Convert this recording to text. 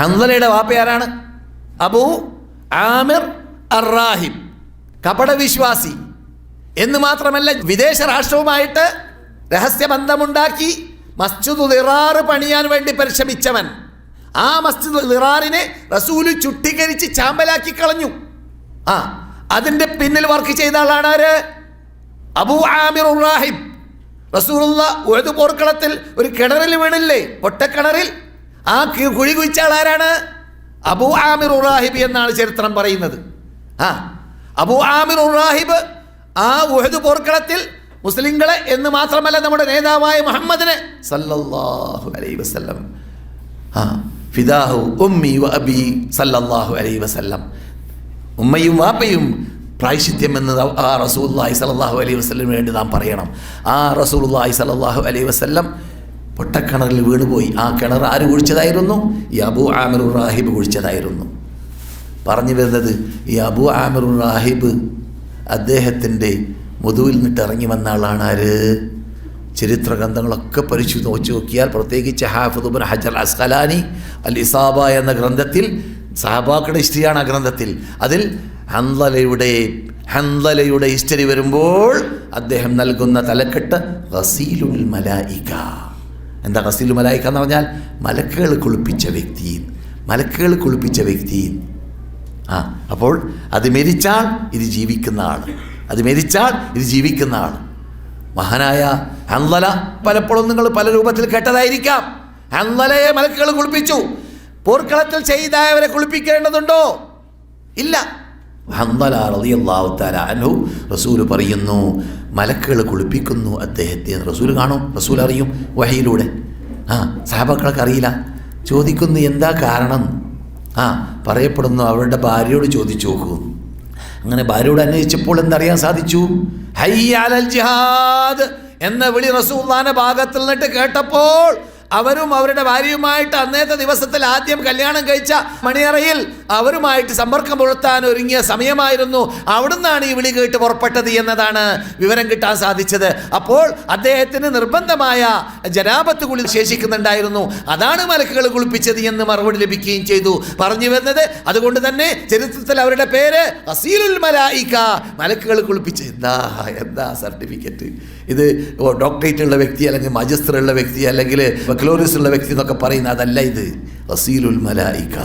ഹൻസലയുടെ വാപ്പ ആരാണ്? അബൂ ആമിർ അറാഹിബ് കപടവിശ്വാസി. എന്ന് മാത്രമല്ല വിദേശ രാഷ്ട്രവുമായിട്ട് രഹസ്യബന്ധമുണ്ടാക്കി മസ്ജിദ് ദിറാറ് പണിയാൻ വേണ്ടി പരിശ്രമിച്ചവൻ. ആ മസ്ജിദ് ദിറാറിനെ റസൂൽ ചുട്ടിക്കരിച്ച് ചാമ്പലാക്കി കളഞ്ഞു. ആ അതിന്റെ പിന്നിൽ വർക്ക് ചെയ്ത ആളാണ് ആര്? അബൂ ആമിർ ഉറാഹിം റസൂലുള്ള ഉഴുതു പോർക്കളത്തിൽ ഒരു കിണറിൽ വീണില്ലേ? ഒട്ടക്കിണറിൽ ആ കുഴി കുഴിച്ച ആളാരാണ് അബു ആമിർ ഉറാഹിബ് എന്നാണ് ചരിത്രം പറയുന്നത്. ആ അബു ആമിർ ഉറാഹിബ് ആ ഉഹദ് പോർക്കളത്തിൽ മുസ്ലിങ്ങളെ എന്ന് മാത്രമല്ല നമ്മുടെ നേതാവായ മുഹമ്മദിനെ സല്ലല്ലാഹു അലൈഹി വസല്ലം. ആ ഫിദാഹു ഉമ്മി വ അബി സല്ലല്ലാഹു അലൈഹി വസല്ലം. ഉമ്മയും വാപ്പയും പ്രായശിത്യം എന്ന് ആ റസൂല്ലായി സലല്ലാഹു അലൈഹി വസ്ലം വേണ്ടി നാം പറയണം. ആ റസൂലുല്ലായി സലല്ലാഹു അലൈഹി വസ്ലം പൊട്ടക്കിണറിൽ വീണുപോയി. ആ കിണർ ആര് കുഴിച്ചതായിരുന്നു? ഈ അബു ആമിറു റാഹിബ് കുഴിച്ചതായിരുന്നു. പറഞ്ഞു വരുന്നത് ഈ അബു ആമിറു റാഹിബ് അദ്ദേഹത്തിന്റെ മുതുവിൽ നിന്നിട്ട് ഇറങ്ങി വന്ന ആളാണ് ആര്? ചരിത്ര ഗ്രന്ഥങ്ങളൊക്കെ പരിശോധിച്ച് നോക്കി നോക്കിയാൽ പ്രത്യേകിച്ച് ഹാഫുദുബൻ ഹജർ അസ്കലാനി അൽ ഇസാബ എന്ന ഗ്രന്ഥത്തിൽ സഹബാക്കളുടെ ഹിസ്റ്ററിയാണ് ആ ഗ്രന്ഥത്തിൽ. അതിൽ ഹന്തലയുടെ ഹന്തലയുടെ ഹിസ്റ്ററി വരുമ്പോൾ അദ്ദേഹം നൽകുന്ന തലക്കെട്ട് റസീലുൽ മലായിക. എന്താ ഗസീലുൽ മലായിക്ക എന്ന് പറഞ്ഞാൽ മലക്കുകൾ കുളിപ്പിച്ച വ്യക്തി. മലക്കുകൾ കുളിപ്പിച്ച വ്യക്തി. ആ അപ്പോൾ അത് മരിച്ചാൽ ഇത് ജീവിക്കുന്ന ആൾ. അത് മരിച്ചാൽ ഇത് ജീവിക്കുന്ന ആൾ. മഹാനായ അന്നല പലപ്പോഴും നിങ്ങൾ പല രൂപത്തിൽ കേട്ടതായിരിക്കാം. അന്നലയെ മലക്കുകൾ കുളിപ്പിച്ചു. പോർക്കളത്തിൽ ചെയ്തായവരെ കുളിപ്പിക്കേണ്ടതുണ്ടോ? ഇല്ല. അന്നല റളിയല്ലാഹു പറയുന്നു മലക്കുകൾ കുളിപ്പിക്കുന്നു അദ്ദേഹത്തെ. റസൂൽ കാണും റസൂൽ അറിയും വഹയിലൂടെ. ആ സഹാബാക്കളൊക്കെ അറിയില്ല. ചോദിക്കുന്നു എന്താ കാരണം? ആ പറയപ്പെടുന്നു അവരുടെ ഭാര്യയോട് ചോദിച്ചു നോക്കൂ. അങ്ങനെ ഭാര്യയോട് അന്വേഷിച്ചപ്പോൾ എന്തറിയാൻ സാധിച്ചു? ഹയ്യ അലൽ ജിഹാദ് എന്ന വിളി റസൂല്ലാന്റെ ഭാഗത്തിൽ നിന്നിട്ട് കേട്ടപ്പോൾ അവരും അവരുടെ ഭാര്യയുമായിട്ട് അന്നേത്തെ ദിവസത്തിൽ ആദ്യം കല്യാണം കഴിച്ച മണിയറയിൽ അവരുമായിട്ട് സമ്പർക്കം പുലർത്താൻ ഒരുങ്ങിയ സമയമായിരുന്നു. അവിടുന്നാണ് ഈ വിളി കേട്ട് പുറപ്പെട്ടത് എന്നതാണ് വിവരം കിട്ടാൻ സാധിച്ചത്. അപ്പോൾ അദ്ദേഹത്തിന് നിർബന്ധമായ ജനാപത്ത് കുളി ശേഷിക്കുന്നുണ്ടായിരുന്നു. അതാണ് മലക്കുകൾ കുളിപ്പിച്ചത് എന്ന് മറുപടി ലഭിക്കുകയും ചെയ്തു. പറഞ്ഞു വരുന്നത് അതുകൊണ്ട് തന്നെ ചരിത്രത്തിൽ അവരുടെ പേര് അസീലുൽ മലായിക്ക മലക്കുകൾ കുളിപ്പിച്ച് എന്താ എന്താ സർട്ടിഫിക്കറ്റ്? ഇത് ഡോക്ടറേറ്റ് ഉള്ള വ്യക്തി അല്ലെങ്കിൽ മജിസ്റ്റർ ഉള്ള വ്യക്തി അല്ലെങ്കിൽ ബക്ലോറിസ് ഉള്ള വ്യക്തി എന്നൊക്കെ പറയുന്ന അതല്ല ഇത്. അസീലുൽ മലായിക്ക